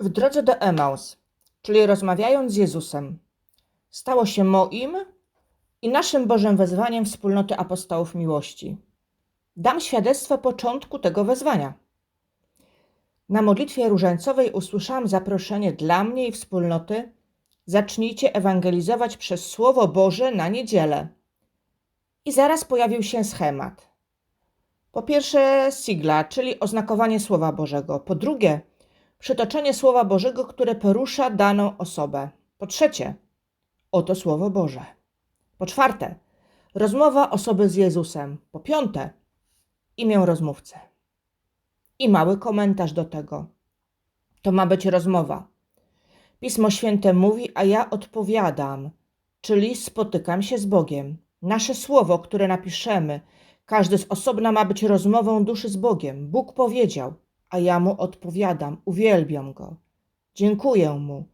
W drodze do Emaus, czyli rozmawiając z Jezusem, stało się moim i naszym Bożym wezwaniem wspólnoty apostołów miłości. Dam świadectwo początku tego wezwania. Na modlitwie różańcowej usłyszałam zaproszenie dla mnie i wspólnoty: zacznijcie ewangelizować przez Słowo Boże na niedzielę. I zaraz pojawił się schemat. Po pierwsze, sigla, czyli oznakowanie Słowa Bożego. Po drugie, przytoczenie Słowa Bożego, które porusza daną osobę. Po trzecie, oto Słowo Boże. Po czwarte, rozmowa osoby z Jezusem. Po piąte, imię rozmówcy. I mały komentarz do tego. To ma być rozmowa. Pismo Święte mówi, a ja odpowiadam, czyli spotykam się z Bogiem. Nasze słowo, które napiszemy, każdy z osobna ma być rozmową duszy z Bogiem. Bóg powiedział, a ja mu odpowiadam, uwielbiam go, dziękuję mu,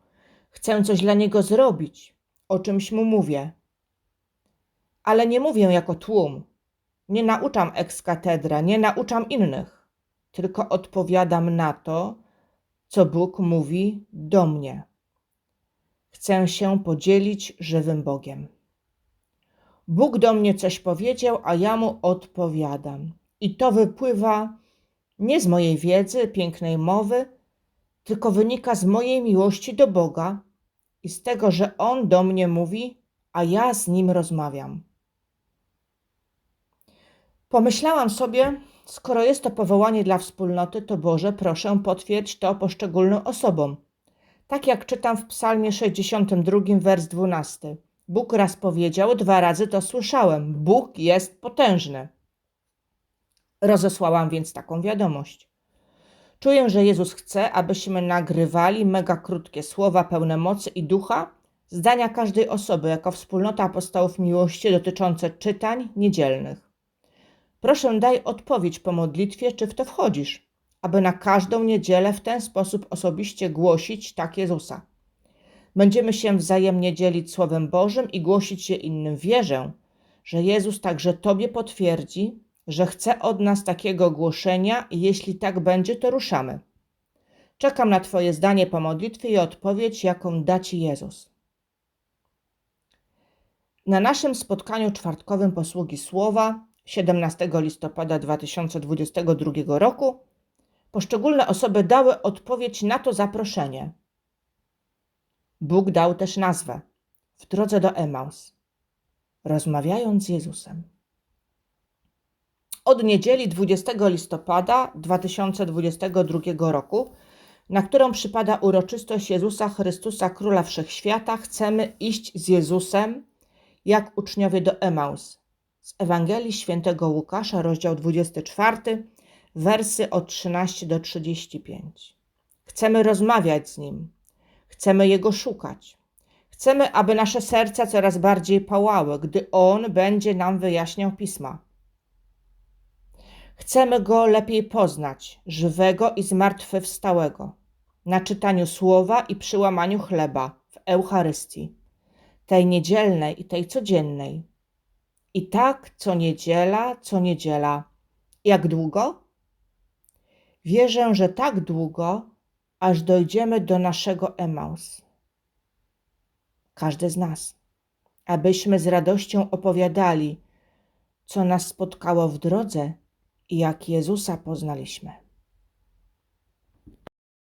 chcę coś dla niego zrobić, o czymś mu mówię. Ale nie mówię jako tłum, nie nauczam ex katedra, nie nauczam innych, tylko odpowiadam na to, co Bóg mówi do mnie. Chcę się podzielić żywym Bogiem. Bóg do mnie coś powiedział, a ja mu odpowiadam. I to wypływa nie z mojej wiedzy, pięknej mowy, tylko wynika z mojej miłości do Boga i z tego, że On do mnie mówi, a ja z Nim rozmawiam. Pomyślałam sobie, skoro jest to powołanie dla wspólnoty, to Boże, proszę potwierdź to poszczególnym osobom. Tak jak czytam w Psalmie 62, wers 12. Bóg raz powiedział, dwa razy to słyszałem. Bóg jest potężny. Rozesłałam więc taką wiadomość. Czuję, że Jezus chce, abyśmy nagrywali mega krótkie słowa pełne mocy i ducha, zdania każdej osoby jako wspólnota apostołów miłości dotyczące czytań niedzielnych. Proszę daj odpowiedź po modlitwie, czy w to wchodzisz, aby na każdą niedzielę w ten sposób osobiście głosić tak Jezusa. Będziemy się wzajemnie dzielić Słowem Bożym i głosić je innym. Wierzę, że Jezus także Tobie potwierdzi, że chce od nas takiego głoszenia i jeśli tak będzie, to ruszamy. Czekam na Twoje zdanie po modlitwie i odpowiedź, jaką da Ci Jezus. Na naszym spotkaniu czwartkowym posługi Słowa 17 listopada 2022 roku poszczególne osoby dały odpowiedź na to zaproszenie. Bóg dał też nazwę w drodze do Emaus, rozmawiając z Jezusem. Od niedzieli 20 listopada 2022 roku, na którą przypada uroczystość Jezusa Chrystusa, Króla Wszechświata, chcemy iść z Jezusem, jak uczniowie do Emaus. Z Ewangelii Świętego Łukasza, rozdział 24, wersy od 13 do 35. Chcemy rozmawiać z Nim, chcemy Jego szukać. Chcemy, aby nasze serca coraz bardziej pałały, gdy On będzie nam wyjaśniał pisma. Chcemy Go lepiej poznać, żywego i zmartwychwstałego, na czytaniu słowa i przyłamaniu chleba w Eucharystii, tej niedzielnej i tej codziennej. I tak co niedziela, co niedziela. Jak długo? Wierzę, że tak długo, aż dojdziemy do naszego Emaus. Każdy z nas, abyśmy z radością opowiadali, co nas spotkało w drodze jak Jezusa poznaliśmy.